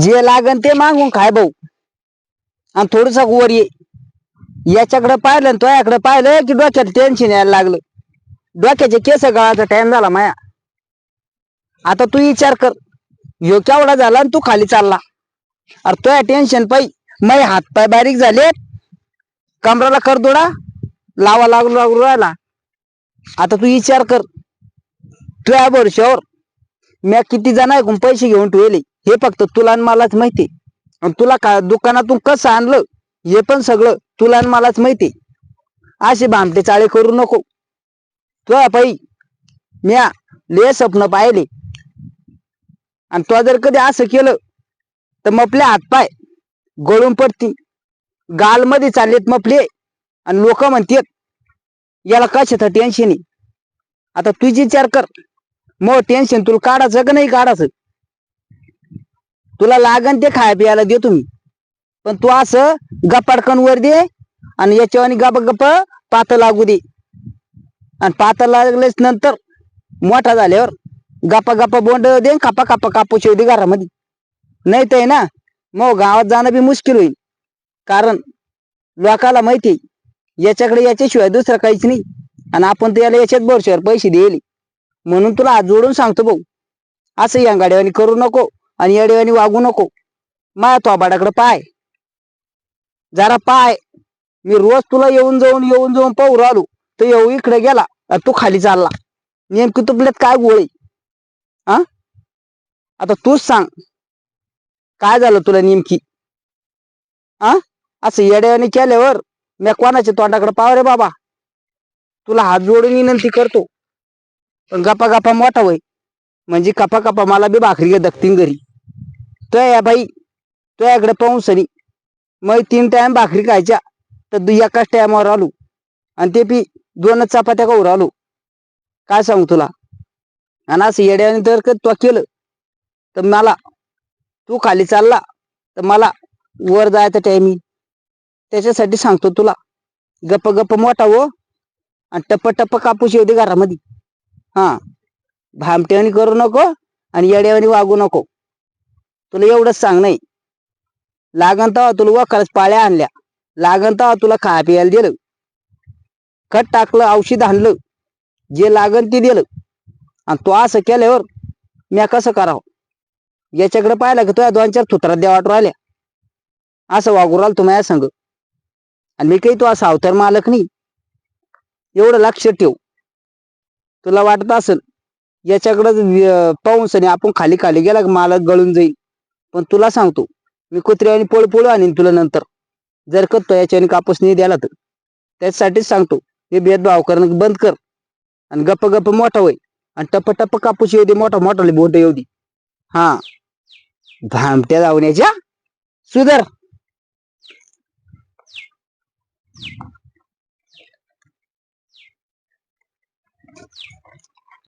जे लागन ते मागून खाय भाऊ. आणि थोडस वर ये. याच्याकडे पाहिलं आणि पाहिलं की डोक्यात टेन्शन यायला लागलं. डोक्याचे केस गळाचा टाइम झाला माया. आता तू विचार कर. ह्यो केवढा झाला आणि तू खाली चालला. अरे तोया टेन्शन पायी मै हात पाय बारीक झाले. कमराला कर दोडा. लावा लागू लागू राहिला. आता तू विचार कर. तुया वर्षावर मी किती जण ऐकून पैसे घेऊन ठेवले? हे फक्त तुला आणि मलाच माहिती. आणि तुला का दुकानातून कसं आणलं? हे पण सगळं तुला आणि मलाच माहिती. असे भामटे चाळे करू नको. तुला पायी म्या ले स्वप्न पाहिले. आणि तो जर कधी असं केलं तर मपले हातपाय गळून पडतील गालमध्ये चाललेत मपले. आणि लोक म्हणतात याला कशाचं टेन्शन आहे आता तुझी विचार कर. मग टेन्शन तुला काढायचं का नाही काढायचं? तुला लागन ते खाया प्यायला दे तुम्ही पण तू असं गपाडकन वर दे आणि याच्यावर गप गप पात लागू दे. आणि पात लागलेच नंतर मोठा झाल्यावर गप्पा गप्पा बोंड दे कापा कापा कापू शेवटी घरामध्ये. नाही तर आहे ना मग गावात जाणं बी मुश्किल होईल. कारण लोकाला माहिती आहे, याच्याकडे याच्याशिवाय दुसरं काहीच नाही. आणि आपण तर याला याच्यात वर्षावर पैसे दिले. म्हणून तुला हात जोडून सांगतो भाऊ. असं या गाड्यावानी करू नको आणि येड्यावानी वागू नको. माया तोबाडाकडे पाय. जरा पाय. मी रोज तुला येऊन जाऊन येऊन जाऊन पाहू राहिलो तर येऊ इकडे गेला आणि तू खाली चालला. नेमकी तुपल्यात काय गोळी? हा आता तूच सांग. काय झालं तुला नेमकी? हा असं येड्यावानी केल्यावर मी कोणाच्या तोंडाकडे पाव रे बाबा? तुला हात जोडून विनंती करतो. पण गप्पा गप्पा मोठा होय. म्हणजे कपा कपा मला बी भाकरी दखतीन घरी. तो या बाई तो याकडे पाहून सरी मग तीन टाइम भाकरी खायच्या तर एकाच टायमावर आलो. आणि ते बी दोनच चपात्या कवर आलो काय सांगू तुला? आणि असं येड्याने तर का तो केलं. तर मला तू खाली चालला तर मला वर जायचा टायमिंग त्याच्यासाठी सांगतो तुला. गप्प गप्प मोठा हो. आणि टप्प टप्प कापूस येऊ दे घरामध्ये. हा. भामट्यावानी करू नको आणि येड्यावानी वागू नको. तुला एवढंच सांग नाही. लागन तेव्हा तुला वखरच पाळ्या आणल्या. लागन तेव्हा तुला खा प्यायला दिलं. खत टाकलं औषध आणलं. जे लागन ते दिलं. आणि तो असं केल्यावर म्या कसं करावं? याच्याकडे पाहिलं की तुझ्या दोन चार थुत्रात देवाट राहिल्या. असं वागू राहिलं तुम्हाला सांग. आणि मी काही तू असा अवतार मालक नाही. एवढं लक्ष ठेव. तुला वाटत असेल याच्याकडं पाऊस आणि आपण खाली खाली गेला मला मालक गळून जाईल. पण तुला सांगतो मी कुत्र्याने पळ पळू आणीन तुला नंतर. जर करतो याच्याने कापूस नाही द्याला तर. त्याच्यासाठीच सांगतो हे भेदभाव करणं बंद कर. आणि गप्प गप्प मोठा होईल आणि टप्प टप्प कापूस येऊ दे मोठा मोठा बोट येऊ दे. हा. भामट्या याच्या सुधर.